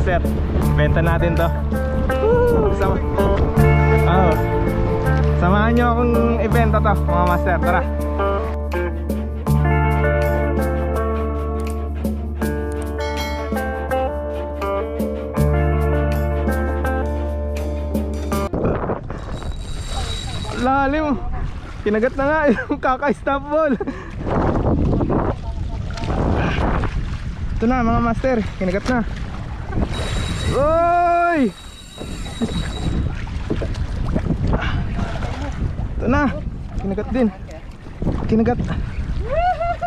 master. Benta natin to. Woo! Sama. Oh. Samahan nyo akong ibenta to, mga master. Tara. Lalim. Kinagat na nga yung kaka-stop ball. Ito na mga master, kinagat na. Oy! Ito na, kinagat din. Kinagat.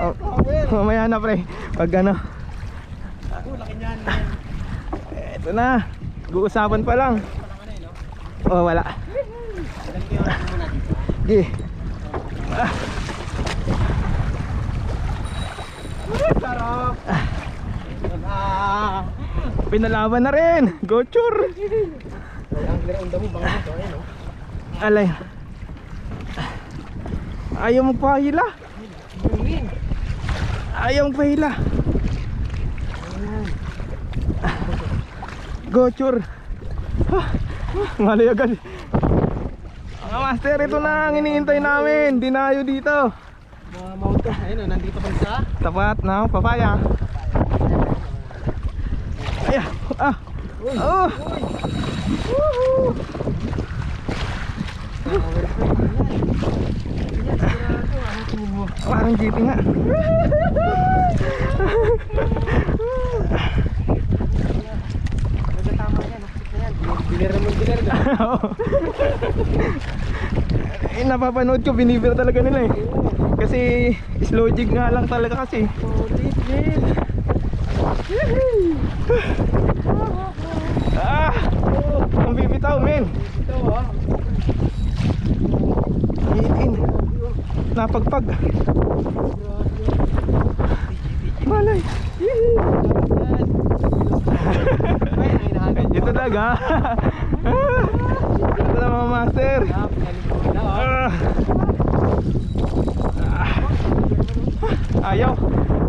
Oh, mamaya na pre, pag ano. Ito na, guusapan pa lang. Oh, wala. Sige. Ah. Sarap! Pinalaban na rin. Gochur. Alay. Ayaw magpahila. Ayaw magpahila. Gochur. Malay agad. Mga master, ito na ang iniintay namin. Dinayo dito. Mga mount ka, ayun oh, nandito pa sa Tapat na, papaya. Ah. Oh. Woohoo. Parang jeepy nga. Eh, napapanood ko, binibira talaga nila eh. Kasi slow jig nga lang talaga kasi. Ulit, man. Ah! Ang ah. Iin. Napagpag. Malay. Ito talaga. Ito na mga master. Ah. Ayaw.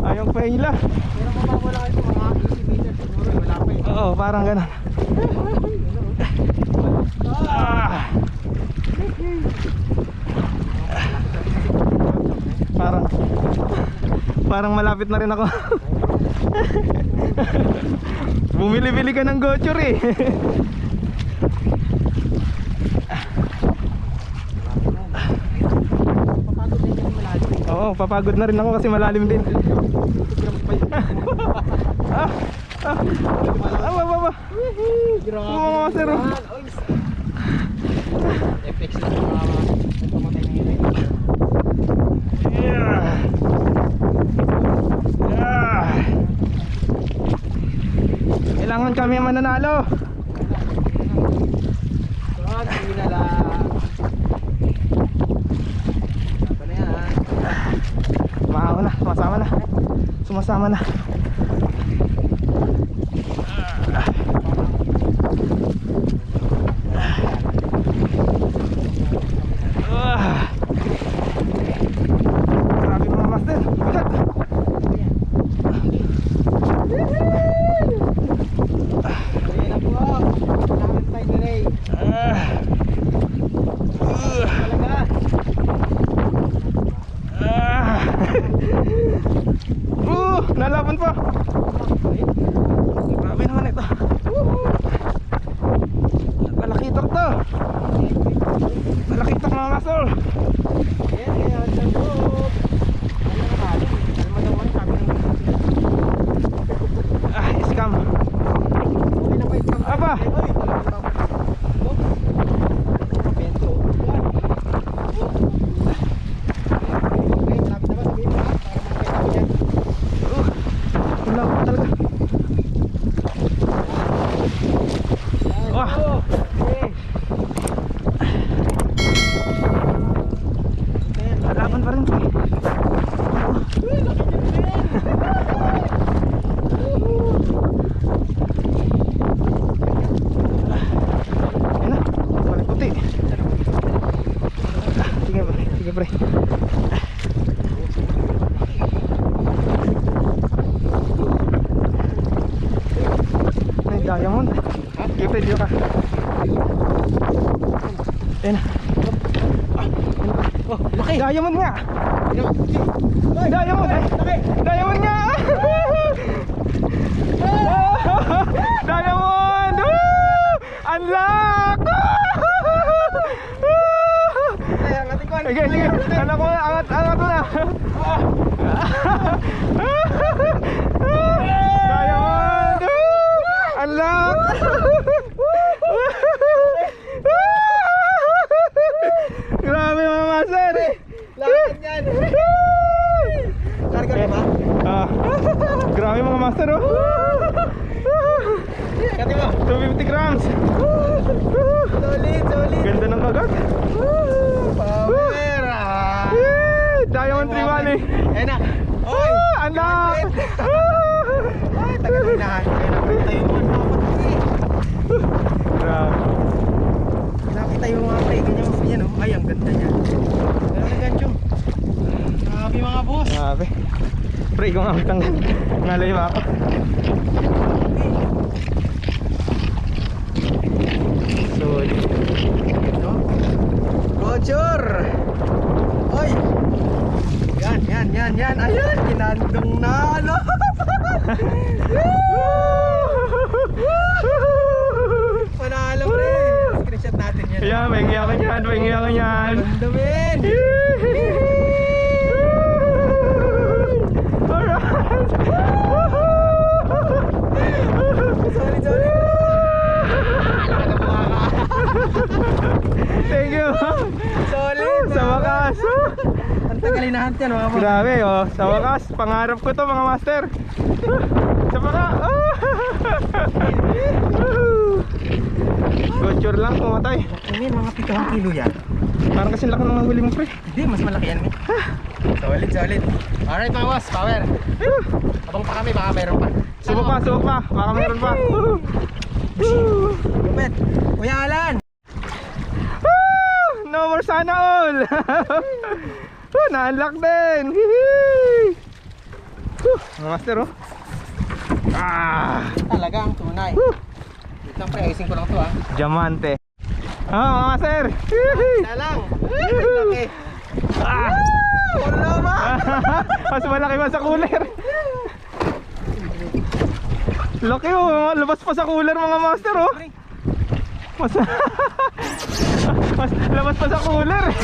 Ayaw pa hila. Pero mabawala kayo mga 80 meters siguro, wala pa eh. Oo, parang ganun. Ah. Parang Parang malapit na rin ako. Bumili-bili ka ng gochur eh. Oo, papagod na rin ako kasi malalim din. ah, ah, ah, ba, ba, ba. Grabe. Oo, sir. Oy, FX na. Yeah. Yeah. Kailangan kami mananalo. Hindi na lang. Na. Maawa na, sumasama na. nalaban pa. Grabe naman ito. Malakitok to. Malakitok mga masol. Ayan, ayan. Sa loob. Ano na kalo? Ano man naman sabi ng Ah, scam. Okay na ba yung camera? Aba. Oy, talagang tama. Oh. Bento. Yan. Oh. Okay, malapit na ba sabihin mo ha? Para makakita ko yan. Uh, wala pa talaga. Yan. Wah. Oh. Okay. Ayan, Laban pa rin to. Uy, laki din yan. Ayun na, balik puti. Ah, Sige pre, sige pre. Ay, dahil Video ka. Ayan na. Oh, laki! Diamond nga! Ay, Diamond! Laki! Diamond nga! Diamond! Woo! Unlock! Ay, ang ating kwan. Sige, sige. Anak ko na, angat, angat mo na. Diamond! Woo! Unlock! Grabe master! Lakad yan! Karga na ba? Ah, grabe mga master oh. Kati mo! 250 grams. Solid, solid! Ganda ng kagat. Power! ah. Eh, Diamond Tribali. Ayan na! Oy! Ah, anak. Ay, tagal na hinahan. Kaya nakita yung mga dapat eh. Grabe. Nakita yung mga pre, ganyan mo yan oh. Ay, ang ganda niya. Grabe ganchong. Grabe mga boss. Grabe. Pre, ikaw nga. Ngalay ba ako? Solid. Ito. Roger! Oy! Yan, yan, yan, yan. Ayun, kinandong na ano. Panalo pre. Screenshot natin yan. Kaya, may yan, may iyakan yan. Men. Sorry, sorry. Thank you. Solid. Sa wakas. Hinahunt yan mga. Grabe oh, sa wakas, pangarap ko to mga master. sa baka. Gotchur lang pumatay. Ini mga pitong kilo yan. Parang kasi laki ng huli mo pre. Hindi, mas malaki yan. men. Solid, solid. Alright mga boss, power. Abang pa kami, baka meron pa. Subok pa, subok pa. Baka meron pa. Lupet. Kuya Alan. no more sana all. oh, na-unlock din. Hihi. Huh, Mga master oh. Ah, Talaga ang tunay. Wait lang pre, ayusin ko lang to ah. diamante. Ah, mga master. Hihi. Isa lang. Laki. Ah. Wala ba? Mas malaki pa sa cooler. Laki oh, labas pa sa cooler mga master oh. Mas, mas labas pa sa cooler.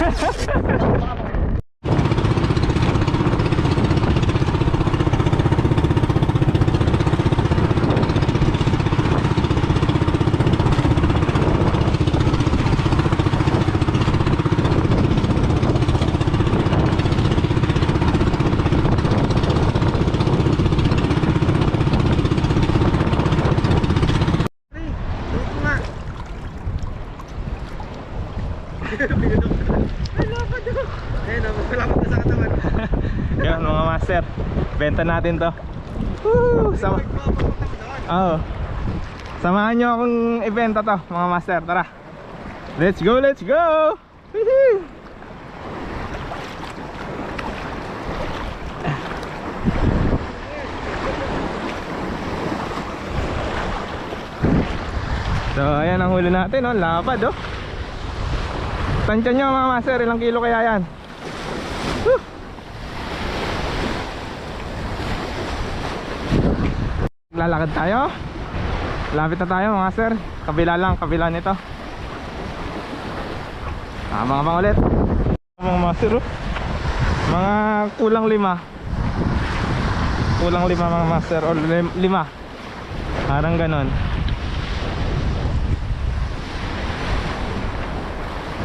Pre, dito nga. Ay, lapad ako. Ayun, oh, magpalapad na sa katawan. Yan mga master, benta natin to. Woo! Sama. Oo. Samahan nyo akong ibenta to mga master, tara. Let's go, let's go! So ayan ang huli natin oh, lapad oh. Tansya nyo mga master, ilang kilo kaya yan? Woo! Lalakad tayo. Lapit na tayo mga sir. Kabila lang, kabila nito. Ah, mga bang ulit. Mga master oh. Mga kulang lima. Kulang lima mga master o lim- lima. Parang ganon.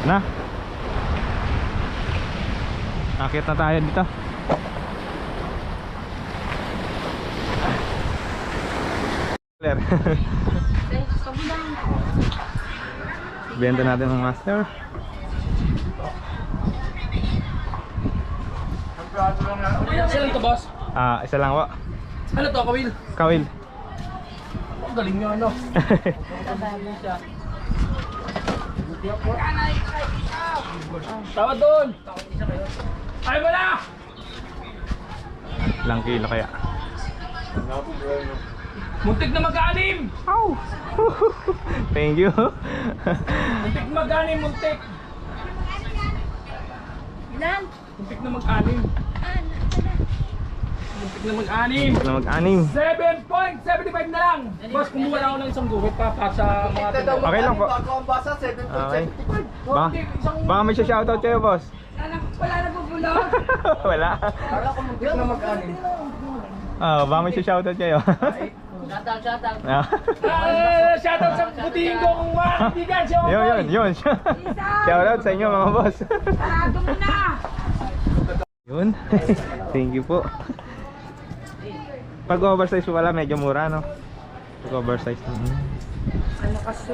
Na. Akit na tayo dito. Clear. Benta natin ng master. Saan to boss? Ah, isa lang wa. Ano to, Kawil? Kawil. Ang galing nyo ano. Tawad doon! Ay mo na! Ilang kilo kaya? Muntik na mag-anim! Ow! Thank you. Muntik na mag-anim, muntik! Ilan? Muntik na mag-anim. Muntik na mag-anim. na mag-anim. 7.75 na lang! Boss, kumuha lang ako ng isang guhit pa para sa mga tindahan. Okay lang po. Okay. Ba baka may shoutout kayo, boss. Wala, wala na bubulong. Wala. Muntik na mag-anim. Ah, baka may shoutout kayo. Shoutout, shoutout. Ah. Ah, shoutout sa butihin ko kung mga kaibigan si Okoy. yun, yun, yun. shoutout sa inyo mga boss. Sarado mo na. Yun. Thank you po. Pag oversize wala, medyo mura, no? Pag oversize na. Mm. Ano kasi?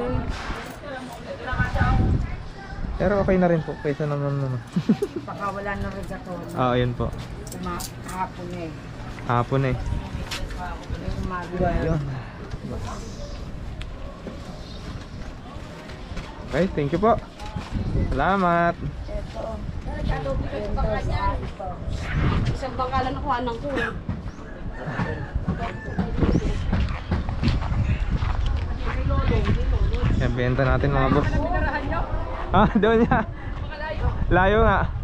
Pero okay na rin po, kaysa naman ano. Baka wala na regaton. Ah, yun po. Hapon eh. Hapon eh. Yun. Okay, thank you po. Salamat. Isang bangkalan nakuha ng ko. Yan, natin mga boss. Ah, doon niya. Layo nga.